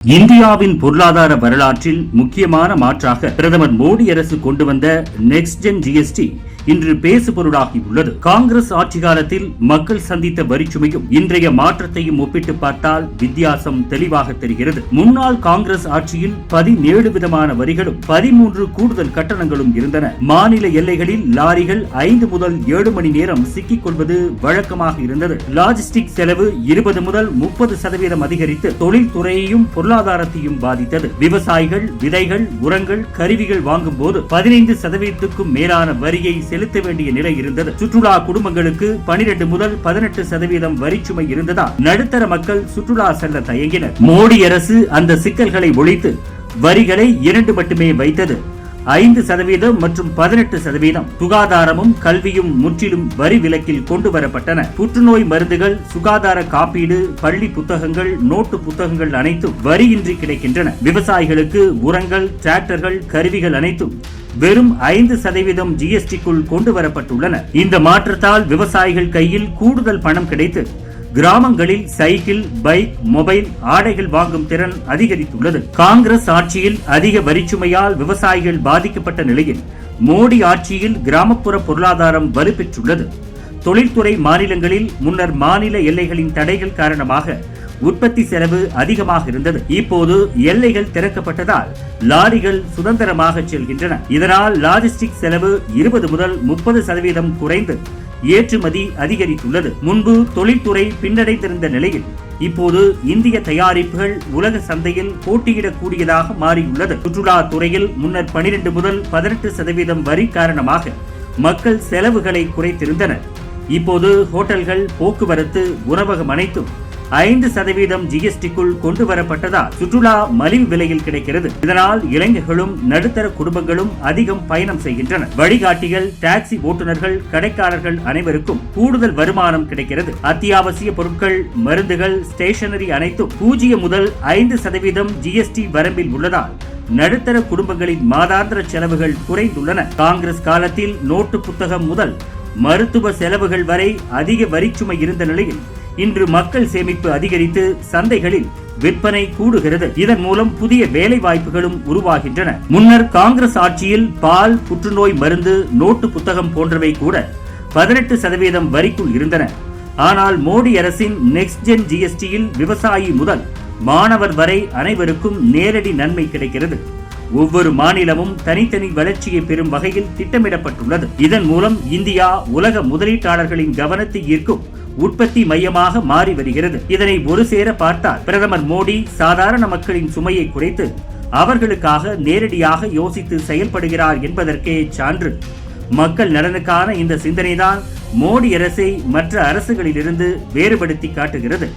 இந்தியாவின் பொருளாதார வரலாற்றில் முக்கியமான மாற்றாக பிரதமர் மோடி அரசு கொண்டு வந்த நெக்ஸ்ட் ஜென் ஜிஎஸ்டி இன்று பேசுபொருளாகியுள்ளது காங்கிரஸ் ஆட்சி காலத்தில் மக்கள் சந்தித்த வரிச்சுமையும் இன்றைய மாற்றத்தையும் ஒப்பிட்டு பார்த்தால் வித்தியாசம் தெளிவாக தெரிகிறது. முன்னாள் காங்கிரஸ் ஆட்சியில் பதினேழு விதமான வரிகளும் பதிமூன்று கூடுதல் கட்டணங்களும் இருந்தன. மாநில எல்லைகளில் லாரிகள் ஐந்து முதல் ஏழு மணி நேரம் சிக்கிக் கொள்வது வழக்கமாக இருந்தது. லாஜிஸ்டிக் செலவு இருபது முதல் முப்பது சதவீதம் அதிகரித்து தொழில்துறையையும் பொருளாதாரத்தையும் பாதித்தது. விவசாயிகள் விதைகள் உரங்கள் கருவிகள் வாங்கும் போது பதினைந்து சதவீதத்துக்கும் மேலான வரியை செலுத்த செலுத்த வேண்டிய நிலை இருந்தது. சுற்றுலா குடும்பங்களுக்கு பனிரெண்டு முதல் பதினெட்டு சதவீதம் வரிச்சுமை இருந்ததால் நடுத்தர மக்கள் சுற்றுலா செல்ல தயங்கினர். மோடி அரசு அந்த சிக்கல்களை ஒழித்து வரிகளை இரண்டு மட்டுமே வைத்தது. ஐந்து சதவீதம் மற்றும் பதினெட்டு சதவீதம் சுகாதாரமும் கல்வியும் முற்றிலும் வரி விலக்கில் கொண்டு வரப்பட்டன. புற்றுநோய் மருந்துகள் சுகாதார காப்பீடு பள்ளி புத்தகங்கள் நோட்டு புத்தகங்கள் அனைத்தும் வரியின்றி கிடைக்கின்றன. விவசாயிகளுக்கு உரங்கள் டிராக்டர்கள் கருவிகள் அனைத்தும் வெறும் ஐந்து சதவீதம் ஜிஎஸ்டிக்குள் கொண்டு வரப்பட்டுள்ளன இந்த மாற்றத்தால் விவசாயிகள் கையில் கூடுதல் பணம் கிடைத்து கிராமங்களில் சைக்கிள் பைக் மொபைல் ஆடைகள் வாங்கும் திறன் அதிகரித்துள்ளது. காங்கிரஸ் ஆட்சியில் அதிக வரிச்சுமையால் விவசாயிகள் பாதிக்கப்பட்ட நிலையில் மோடி ஆட்சியில் கிராமப்புற பொருளாதாரம் வலுப்பெற்றுள்ளது. தொழில்துறை மாநிலங்களில் முன்னர் மாநில எல்லைகளின் தடைகள் காரணமாக உற்பத்தி செலவு அதிகமாக இருந்தது. இப்போது எல்லைகள் திறக்கப்பட்டதால் லாரிகள் சுதந்திரமாக செல்கின்றன. இதனால் லாஜிஸ்டிக் செலவு இருபது முதல் முப்பது சதவீதம் குறைந்து ஏற்றுமதி அதிகரித்துள்ளது. முன்பு தொழில்துறை பின்னடைந்திருந்த நிலையில் இப்போது இந்திய தயாரிப்புகள் உலக சந்தையில் போட்டியிடக்கூடியதாக மாறியுள்ளது. சுற்றுலா துறையில் முன்னர் பனிரெண்டு முதல் பதினெட்டு சதவீதம் வரி காரணமாக மக்கள் செலவுகளை குறைத்திருந்தனர். இப்போது ஹோட்டல்கள் போக்குவரத்து உணவகம் அனைத்தும் ஐந்து சதவீதம் ஜிஎஸ்டிக்குள் கொண்டு வரப்பட்டதால் சுற்றுலா மலிவு விலையில் கிடைக்கிறது. இதனால் இளைஞர்களும் நடுத்தர குடும்பங்களும் அதிகம் பயணம் செய்கின்றனர். வழிகாட்டிகள் டாக்ஸி ஓட்டுநர்கள் கடைக்காரர்கள் அனைவருக்கும் கூடுதல் வருமானம் கிடைக்கிறது. அத்தியாவசிய பொருட்கள் மருந்துகள் ஸ்டேஷனரி அனைத்தும் பூஜ்ஜியம் முதல் ஐந்து சதவீதம் ஜிஎஸ்டி வரம்பில் உள்ளதால் நடுத்தர குடும்பங்களின் மாதாந்திர செலவுகள் குறைந்துள்ளன. காங்கிரஸ் காலத்தில் நோட்டு புத்தகம் முதல் மருத்துவ செலவுகள் வரை அதிக வரிச்சுமை இருந்த நிலையில் இன்று மக்கள் சேமிப்பு அதிகரித்து சந்தைகளில் விற்பனை கூடுகிறது. இதன் மூலம் புதிய வேலை வாய்ப்புகளும் உருவாகின்றன. முன்னர் காங்கிரஸ் ஆட்சியில் பால் புற்றுநோய் மருந்து நோட்டு புத்தகம் போன்றவை கூட பதினெட்டு சதவீதம் வரிக்குள் இருந்தன. ஆனால் மோடி அரசின் நெக்ஸ்ட் ஜென் ஜிஎஸ்டியில் விவசாயி முதல் மாணவர் வரை அனைவருக்கும் நேரடி நன்மை கிடைக்கிறது. ஒவ்வொரு மாநிலமும் தனித்தனி வளர்ச்சியை பெறும் வகையில் திட்டமிடப்பட்டுள்ளது. இதன் மூலம் இந்தியா உலக முதலீட்டாளர்களின் கவனத்தை ஈர்க்கும் உற்பத்தி மையமாக மாறி வருகிறது. இதனை ஒரு சேர பார்த்தால் பிரதமர் மோடி சாதாரண மக்களின் சுமையை குறைத்து அவர்களுக்காக நேரடியாக யோசித்து செயல்படுகிறார் என்பதற்கே சான்று. மக்கள் நலனுக்கான இந்த சிந்தனைதான் மோடி அரசை மற்ற அரசுகளிலிருந்து வேறுபடுத்தி காட்டுகிறது.